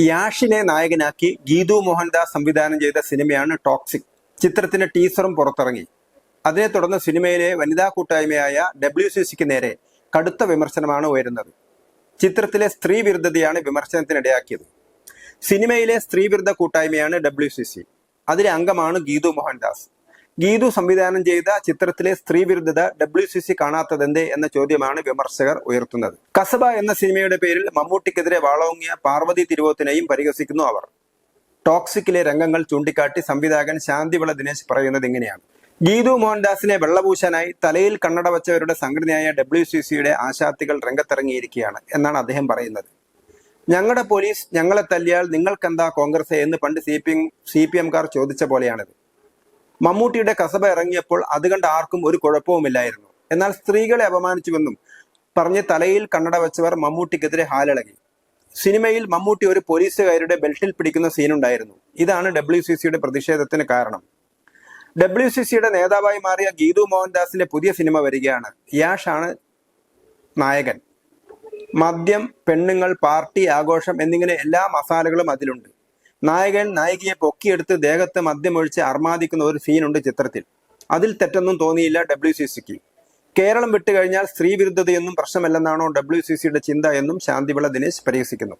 യാഷിനെ നായകനാക്കി ഗീതു മോഹൻദാസ് സംവിധാനം ചെയ്ത സിനിമയാണ് ടോക്സിക്. ചിത്രത്തിന്റെ ടീസറും പുറത്തിറങ്ങി. അതിനെ തുടർന്ന് സിനിമയിലെ വനിതാ കൂട്ടായ്മയായ ഡബ്ല്യു സി സിക്ക് നേരെ കടുത്ത വിമർശനമാണ് ഉയരുന്നത്. ചിത്രത്തിലെ സ്ത്രീ വിരുദ്ധതയാണ് വിമർശനത്തിനിടയാക്കിയത്. സിനിമയിലെ സ്ത്രീ വിരുദ്ധ കൂട്ടായ്മയാണ് ഡബ്ല്യു സി സി. അതിലെ അംഗമാണ് ഗീതു മോഹൻദാസ്. ഗീതു സംവിധാനം ചെയ്ത ചിത്രത്തിലെ സ്ത്രീവിരുദ്ധത ഡബ്ല്യു സി സി കാണാത്തതെന്തേ എന്ന ചോദ്യമാണ് വിമർശകർ ഉയർത്തുന്നത്. കസബ എന്ന സിനിമയുടെ പേരിൽ മമ്മൂട്ടിക്കെതിരെ വാളോങ്ങിയ പാർവതി തിരുവോത്തിനെയും പരിഹസിക്കുന്നു അവർ. ടോക്സിക്കിലെ രംഗങ്ങൾ ചൂണ്ടിക്കാട്ടി സംവിധായകൻ ശാന്തിവിള ദിനേശ് പറയുന്നത് ഇങ്ങനെയാണ്. ഗീതു മോഹൻദാസിനെ വെള്ളപൂശാനായി തലയിൽ കണ്ണട വച്ചവരുടെ സംഘടനയായ ഡബ്ല്യു സി സിയുടെ ആശാത്തികൾ രംഗത്തിറങ്ങിയിരിക്കുകയാണ് എന്നാണ് അദ്ദേഹം പറയുന്നത്. ഞങ്ങളുടെ പോലീസ് ഞങ്ങളെ തല്ലിയാൽ നിങ്ങൾക്കെന്താ കോൺഗ്രസ്? എന്ന് പണ്ട് C P M C P എംകാർ ചോദിച്ച പോലെയാണിത്. മമ്മൂട്ടിയുടെ കസബ ഇറങ്ങിയപ്പോൾ അത് കണ്ട് ആർക്കും ഒരു കുഴപ്പവുമില്ലായിരുന്നു. എന്നാൽ സ്ത്രീകളെ അപമാനിച്ചുവെന്നും പറഞ്ഞ് തലയിൽ കണ്ണട വെച്ചവർ മമ്മൂട്ടിക്കെതിരെ ഹാലിളകി. സിനിമയിൽ മമ്മൂട്ടി ഒരു പോലീസുകാരുടെ ബെൽറ്റിൽ പിടിക്കുന്ന സീനുണ്ടായിരുന്നു. ഇതാണ് ഡബ്ല്യു സി സിയുടെ പ്രതിഷേധത്തിന് കാരണം. ഡബ്ല്യു സി സിയുടെ നേതാവായി മാറിയ ഗീതു മോഹൻദാസിന്റെ പുതിയ സിനിമ വരികയാണ്. യാഷ് ആണ് നായകൻ. മദ്യം പെണ്ണുങ്ങൾ പാർട്ടി ആഘോഷം എന്നിങ്ങനെ എല്ലാ മസാലകളും അതിലുണ്ട്. നായകൻ നായികയെ പൊക്കിയെടുത്ത് ദേഹത്ത് മദ്യമൊഴിച്ച് അർമാദിക്കുന്ന ഒരു സീനുണ്ട് ചിത്രത്തിൽ. അതിൽ തെറ്റൊന്നും തോന്നിയില്ല ഡബ്ല്യു സി സിക്ക് കേരളം വിട്ടുകഴിഞ്ഞാൽ സ്ത്രീവിരുദ്ധതയൊന്നും പ്രശ്നമല്ലെന്നാണോ ഡബ്ല്യു സി സിയുടെ ചിന്ത എന്നും ശാന്തിവിള ദിനേശ് പരിഹസിക്കുന്നു.